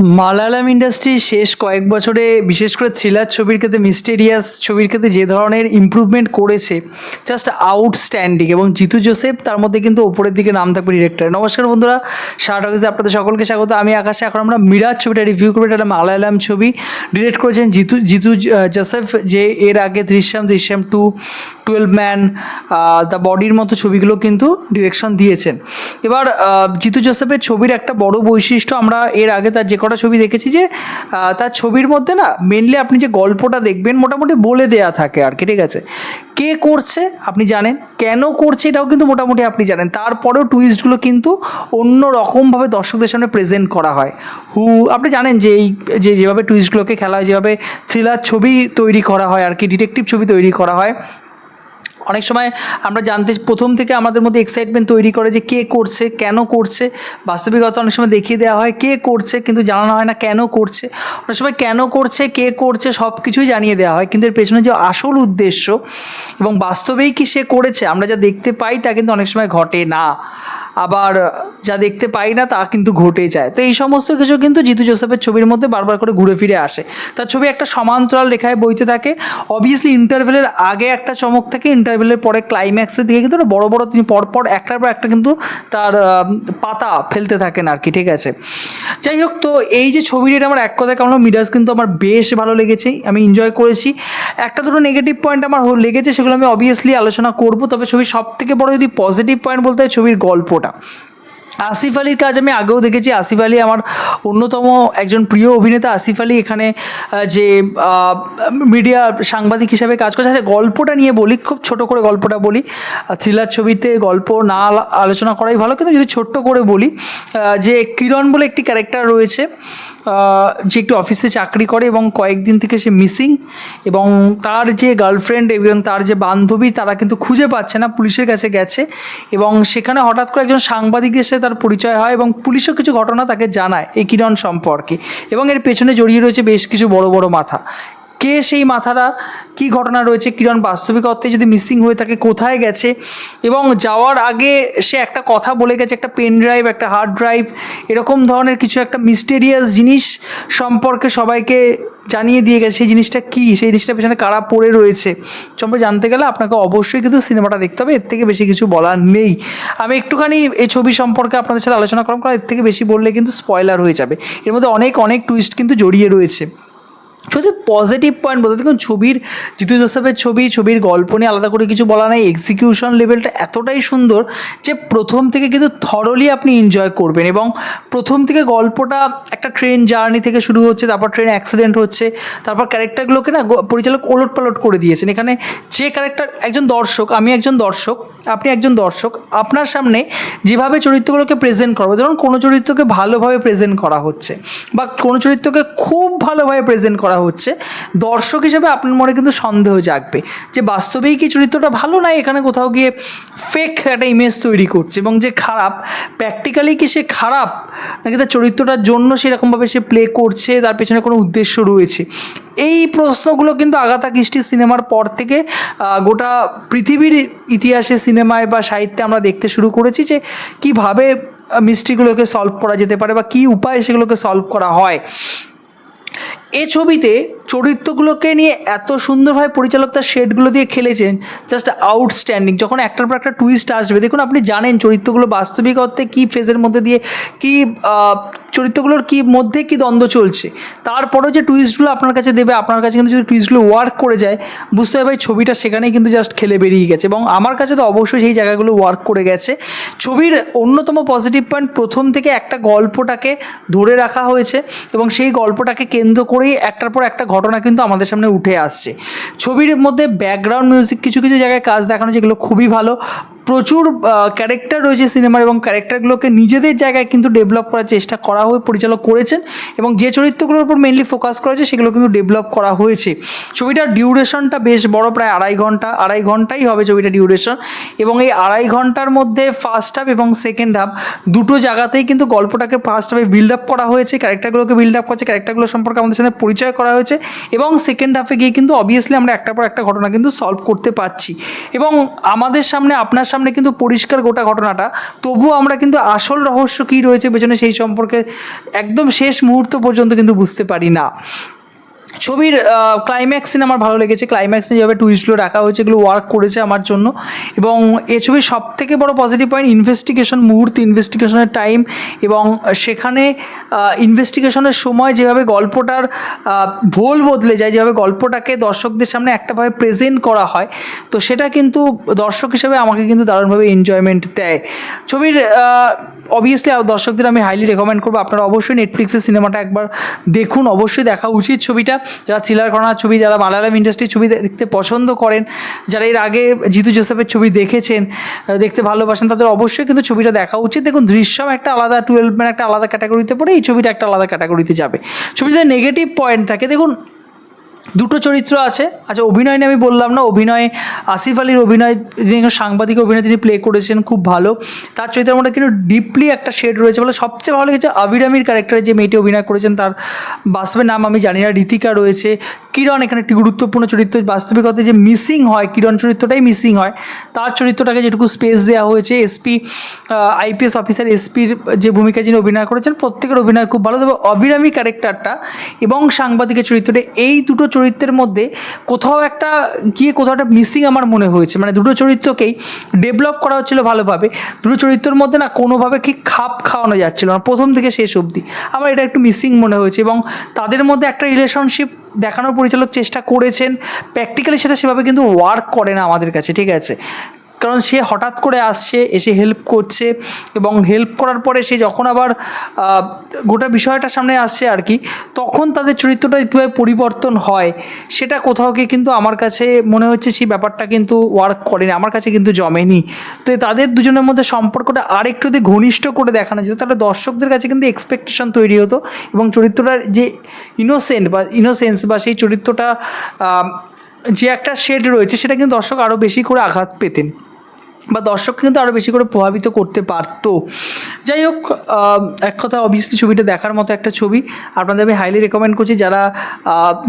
Malayalam industry শেষ কয়েক বছরে বিশেষ করে থ্রিলার ছবির ক্ষেত্রে মিস্টেরিয়াস ছবির ক্ষেত্রে যে ধরনের ইমপ্রুভমেন্ট করেছে জাস্ট আউটস্ট্যান্ডিং এবং জিতু জোসেফ তার মধ্যে কিন্তু ওপরের দিকে নাম থাকবে ডিরেক্টর নমস্কার বন্ধুরা শার্ট অফিসে আপনাদের সকলকে স্বাগত। আমি আকাশে, এখন আমরা মিরাজ ছবিটা রিভিউ করব। এটা মালায়ালাম ছবি। ডিরেক্ট করেছেন জিতু জিতু জোসেফ, যে এর আগে Drishyam Drishyam two twelve man the বডির মতো ছবিগুলো কিন্তু ডিরেকশন দিয়েছেন। এবার জিতু জোসেফের ছবির একটা বড় বৈশিষ্ট্য, আমরা এর আগে তার যে কটা ছবি দেখেছি যে তার ছবির মধ্যে না মেনলি আপনি যে গল্পটা দেখবেন মোটামুটি বলে দেয়া থাকে আর কি, ঠিক আছে? কে করছে আপনি জানেন, কেন করছে এটাও কিন্তু মোটামুটি আপনি জানেন। তারপরেও টুইস্টগুলো কিন্তু অন্য রকমভাবে দর্শকদের সামনে প্রেজেন্ট করা হয়। হু আপনি জানেন যে এই, যে যেভাবে টুইস্টগুলোকে খেলা হয়, যেভাবে থ্রিলার ছবি তৈরি করা হয় আর কি ডিটেকটিভ ছবি তৈরি করা হয় অনেক সময় আমরা জানতে প্রথম থেকে আমাদের মধ্যে এক্সাইটমেন্ট তৈরি করে যে কে করছে, কেন করছে। বাস্তবিকতা অনেক সময় দেখিয়ে দেওয়া হয় কে করছে, কিন্তু জানানো হয় না কেন করছে। অনেক সময় কেন করছে, কে করছে সব কিছুই জানিয়ে দেওয়া হয়, কিন্তু এর পেছনে যে আসল উদ্দেশ্য এবং বাস্তবেই কি সে করেছে, আমরা যা দেখতে পাই তা কিন্তু অনেক সময় ঘটে না। আবার যা দেখতে পাই না তা কিন্তু ঘটে যায়। তো এই সমস্ত কিছু কিন্তু জিতু জোসেফের ছবির মধ্যে বারবার করে ঘুরে ফিরে আসে। তার ছবি একটা সমান্তরাল রেখায় বইতে থাকে। অবভিয়াসলি ইন্টারভেলের আগে একটা চমক থাকে ইন্টারভেলের পরে ক্লাইম্যাক্সের দিকে কিন্তু বড় বড় তিনি পরপর একটার পর একটা কিন্তু তার পাতা ফেলতে থাকেন আর কি, ঠিক আছে? যাই হোক, তো এই যে ছবিটা আমার এক কথায় কারণ মিডাস কিন্তু আমার বেশ ভালো লেগেছে, আমি এনজয় করেছি। একটা দুটো নেগেটিভ পয়েন্ট আমার লেগেছে, সেগুলো আমি অবভিয়াসলি আলোচনা করব, তবে ছবির সব থেকে বড় যদি পজিটিভ পয়েন্ট বলতে হয় ছবির গল্পটা। আসিফ আলীর কাজ আমি আগেও দেখেছি। আসিফ আলী আমার অন্যতম একজন প্রিয় অভিনেতা। আসিফ আলী এখানে যে মিডিয়া সাংবাদিক হিসাবে কাজ করছে। আচ্ছা গল্পটা নিয়ে বলি, খুব ছোট করে গল্পটা বলি। থ্রিলার ছবিতে গল্প না আলোচনা করাই ভালো। কিন্তু যদি ছোট্ট করে বলি যে, কিরণ বলে একটি ক্যারেক্টার রয়েছে যে একটু অফিসে চাকরি করে এবং কয়েকদিন থেকে সে মিসিং এবং তার যে গার্লফ্রেন্ড এবং তার যে বান্ধবী, তারা কিন্তু খুঁজে পাচ্ছে না, পুলিশের কাছে গেছে এবং সেখানে হঠাৎ করে একজন সাংবাদিকের সাথে তার পরিচয় হয় এবং পুলিশও কিছু ঘটনা তাকে জানায় এই কিরণ সম্পর্কে। এবং এর পেছনে জড়িয়ে রয়েছে বেশ কিছু বড় বড় মাথা। কে সেই মাথাটা, কি ঘটনা রয়েছে, কিরণ বাস্তবিক অর্থে যদি মিসিং হয়ে থাকে, কোথায় গেছে? এবং যাওয়ার আগে সে একটা কথা বলে গেছে, একটা পেন ড্রাইভ একটা হার্ড ড্রাইভ এরকম ধরনের কিছু একটা মিস্টেরিয়াস জিনিস সম্পর্কে সবাইকে জানিয়ে দিয়ে গেছে, সেই জিনিসটা কী? সেই জিনিসটার পেছনে কারা পড়ে রয়েছে? সম্পর্কে জানতে গেলে আপনাকে অবশ্যই কিন্তু সিনেমাটা দেখতে হবে, এর থেকে বেশি কিছু বলার নেই। আমি একটুখানি এই ছবি সম্পর্কে আপনাদের সাথে আলোচনা করলাম কারণ এর থেকে বেশি বললে কিন্তু স্পয়লার হয়ে যাবে। এর মধ্যে অনেক অনেক টুইস্ট কিন্তু জড়িয়ে রয়েছে। যদি পজিটিভ পয়েন্ট বলতে দেখুন, ছবির জিতু জোসেফের ছবি, ছবির গল্প নিয়ে আলাদা করে কিছু বলা নাই। এক্সিকিউশন লেভেলটা এতটাই সুন্দর যে প্রথম থেকে কিন্তু থরলি আপনি এনজয় করবেন এবং প্রথম থেকে গল্পটা একটা ট্রেন জার্নি থেকে শুরু হচ্ছে, তারপর ট্রেন অ্যাক্সিডেন্ট হচ্ছে, তারপর ক্যারেক্টারগুলোকে না পরিচালক ওলট পালট করে দিয়েছেন। এখানে যে ক্যারেক্টার একজন দর্শক, আমি একজন দর্শক, আপনি একজন দর্শক, আপনার সামনে যেভাবে চরিত্রগুলোকে প্রেজেন্ট করব, ধরুন কোনো চরিত্রকে ভালোভাবে প্রেজেন্ট করা হচ্ছে বা কোনো চরিত্রকে খুব ভালোভাবে প্রেজেন্ট করা হচ্ছে, দর্শক হিসেবে আপনার মনে কিন্তু সন্দেহ জাগবে যে বাস্তবেই কি চরিত্রটা ভালো না এখানে কোথাও গিয়ে ফেক একটা ইমেজ তৈরি করছে এবং যে খারাপ প্র্যাকটিক্যালি কি সে খারাপ নাকি তার চরিত্রটার জন্য সেরকমভাবে সে প্লে করছে, তার পেছনে কোনো উদ্দেশ্য রয়েছে? এই প্রশ্নগুলো কিন্তু আগাথা কৃষ্টির সিনেমার পর থেকে গোটা পৃথিবীর ইতিহাসে, সিনেমায় বা সাহিত্যে আমরা দেখতে শুরু করেছি যে কীভাবে মিস্ট্রিগুলোকে সলভ করা যেতে পারে বা কী উপায়ে সেগুলোকে সলভ করা হয়। এ ছবিতে চরিত্রগুলোকে নিয়ে এত সুন্দরভাবে পরিচালক তার শেডগুলো দিয়ে খেলেছেন জাস্ট আউটস্ট্যান্ডিং যখন একটার পর একটা টুইস্ট আসবে, দেখুন আপনি জানেন চরিত্রগুলো বাস্তবিক অর্থে কী ফেজের মধ্যে দিয়ে, কী চরিত্রগুলোর কি মধ্যে কি দ্বন্দ্ব চলছে? তারপরেও যে টুইস্টগুলো আপনার কাছে দেবে, আপনার কাছে কিন্তু যদি টুইস্টগুলো ওয়ার্ক করে যায়, বুঝতে হবে ছবিটা সেখানেই কিন্তু জাস্ট খেলে বেরিয়ে গেছে। এবং আমার কাছে তো অবশ্যই সেই জায়গাগুলো ওয়ার্ক করে গেছে। ছবির অন্যতম পজিটিভ পয়েন্ট প্রথম থেকে একটা গল্পটাকে ধরে রাখা হয়েছে এবং সেই গল্পটাকে কেন্দ্র করেই একটার পর একটা ঘটনা কিন্তু আমাদের সামনে উঠে আসছে। ছবির মধ্যে ব্যাকগ্রাউন্ড মিউজিক কিছু কিছু জায়গায় কাজ দেখানো যেগুলো খুবই ভালো। প্রচুর ক্যারেক্টার রয়েছে সিনেমার এবং ক্যারেক্টারগুলোকে নিজেদের জায়গায় কিন্তু ডেভেলপ করার চেষ্টা করা হয়ে পরিচালক করেছেন এবং যে চরিত্রগুলোর উপর মেনলি ফোকাস করা হয়েছে সেগুলো কিন্তু ডেভেলপ করা হয়েছে। ছবিটার ডিউরেশনটা বেশ বড়, প্রায় আড়াই ঘণ্টা, আড়াই ঘন্টাই হবে ছবিটা ডিউরেশন এবং এই আড়াই ঘণ্টার মধ্যে ফার্স্ট হাফ এবং সেকেন্ড হাফ দুটো জায়গাতেই কিন্তু গল্পটাকে ফার্স্ট হাফে বিল্ড আপ করা হয়েছে ক্যারেক্টারগুলোকে বিল্ড আপ করছে ক্যারেক্টারগুলো সম্পর্কে আমাদের সাথে পরিচয় করা হয়েছে এবং সেকেন্ড হাফে গিয়ে কিন্তু অবভিয়াসলি আমরা একটা পর একটা ঘটনা কিন্তু সলভ করতে পারছি। এবং আমাদের সামনে, আপনার সামনে সামনে কিন্তু পরিষ্কার গোটা ঘটনাটা। তবুও আমরা কিন্তু আসল রহস্য কী রয়েছে পেছনে সেই সম্পর্কে একদম শেষ মুহূর্ত পর্যন্ত কিন্তু বুঝতে পারি না। ছবির ক্লাইম্যাক্স সিন আমার ভালো লেগেছে। ক্লাইম্যাক্সে যেভাবে টুইস্টগুলো রাখা হয়েছে, এগুলো ওয়ার্ক করেছে আমার জন্য। এবং এ ছবির সব থেকে বড় পজিটিভ পয়েন্ট ইনভেস্টিগেশন মুহূর্ত ইনভেস্টিগেশনের টাইম এবং সেখানে ইনভেস্টিগেশনের সময় যেভাবে গল্পটার ভোল বদলে যায়, যেভাবে গল্পটাকে দর্শকদের সামনে একটাভাবে প্রেজেন্ট করা হয়, তো সেটা কিন্তু দর্শক হিসেবে আমাকে কিন্তু দারুণভাবে এনজয়মেন্ট দেয়। ছবির অবভিয়াসলি দর্শকদের আমি হাইলি রেকমেন্ড করব। আপনারা অবশ্যই নেটফ্লিক্সের সিনেমাটা একবার দেখুন, অবশ্যই দেখা উচিত ছবিটা। যারা থ্রিলার ঘটনার ছবি, যারা মালায়ালাম ইন্ডাস্ট্রির ছবি দেখতে পছন্দ করেন, যারা এর আগে জিতু জোসেফের ছবি দেখেছেন দেখতে ভালোবাসেন, তাদের অবশ্যই কিন্তু ছবিটা দেখা উচিত। দেখুন, দৃশ্যম একটা আলাদা টুয়েলভ একটা আলাদা ক্যাটাগরিতে পড়ে, এই ছবিটা একটা আলাদা ক্যাটাগরিতে যাবে। ছবিতে নেগেটিভ পয়েন্ট থাকে। দেখুন দুটো চরিত্র আছে। আচ্ছা অভিনয় নিয়ে আমি বললাম না, অভিনয়ে, আসিফ আলীর অভিনয়, যিনি সাংবাদিক অভিনয় তিনি প্লে করেছেন, খুব ভালো। তার চরিত্রের মধ্যে কিন্তু ডিপলি একটা শেড রয়েছে, বলে সবচেয়ে ভালো লেগেছে আবিরামির ক্যারেক্টারে যে মেয়েটি অভিনয় করেছেন, তার বাস্তবের নাম আমি জানি না, রীতিকা রয়েছে। কিরণ এখানে একটি গুরুত্বপূর্ণ চরিত্র, বাস্তবিকতায় যে মিসিং হয়, কিরণ চরিত্রটাই মিসিং হয়। তার চরিত্রটাকে যেটুকু স্পেস দেওয়া হয়েছে এসপি আইপিএস অফিসার এসপির যে ভূমিকা যিনি অভিনয় করেছেন, প্রত্যেকের অভিনয় খুব ভালো। তবে অবিরামী ক্যারেক্টারটা এবং সাংবাদিকের চরিত্রটা, এই দুটো চরিত্রের মধ্যে কোথাও একটা গিয়ে কোথাও একটা মিসিং আমার মনে হয়েছে। মানে দুটো চরিত্রকেই ডেভেলপ করা হচ্ছিল ভালোভাবে। দুটো চরিত্রের মধ্যে না কোনোভাবে কি খাপ খাওয়ানো যাচ্ছিল না। প্রথম থেকে শেষ অবধি। আমার এটা একটু মিসিং মনে হয়েছে এবং তাদের মধ্যে একটা রিলেশনশিপ দেখানোর পরিচালক চেষ্টা করেছেন। প্র্যাকটিক্যালি সেটা সেভাবে কিন্তু ওয়ার্ক করে না আমাদের কাছে, ঠিক আছে? কারণ সে হঠাৎ করে আসছে, এসে হেল্প করছে এবং হেল্প করার পরে সে যখন আবার গোটা বিষয়টা সামনে আসছে আর কি, তখন তাদের চরিত্রটা কীভাবে পরিবর্তন হয়। সেটা কোথাও গিয়ে কিন্তু আমার কাছে মনে হচ্ছে সেই ব্যাপারটা কিন্তু ওয়ার্ক করেনি, আমার কাছে কিন্তু জমেনি। তো তাদের দুজনের মধ্যে সম্পর্কটা আরেকটু যদি ঘনিষ্ঠ করে দেখানো যেত, তাহলে দর্শকদের কাছে কিন্তু এক্সপেকটেশন তৈরি হতো এবং চরিত্রটার যে ইনোসেন্ট বা ইনোসেন্স বা সেই চরিত্রটা যে একটা শেড রয়েছে, সেটা কিন্তু দর্শক আরও বেশি করে আঘাত পেতেন। বা দর্শক কিন্তু আরও বেশি করে প্রভাবিত করতে পারত। যাই হোক এক কথা অবভিয়াসলি ছবিটা দেখার মতো একটা ছবি। আপনাদের আমি হাইলি রেকমেন্ড করছি যারা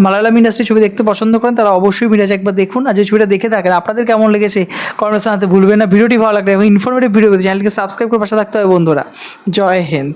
মালায়ালাম ইন্ডাস্ট্রি ছবি দেখতে পছন্দ করেন, তারা অবশ্যই মিরাজ একবার দেখুন আর যে ছবিটা দেখে থাকেন, আপনাদের কেমন লেগেছে কমেন্টস জানাতে ভুলবেন না। ভিডিওটি ভালো লাগলে এবং ইনফরমেটিভ ভিডিও চ্যানেলকে সাবস্ক্রাইব করে পাশে থাকতে হবে বন্ধুরা। জয় হিন্দ।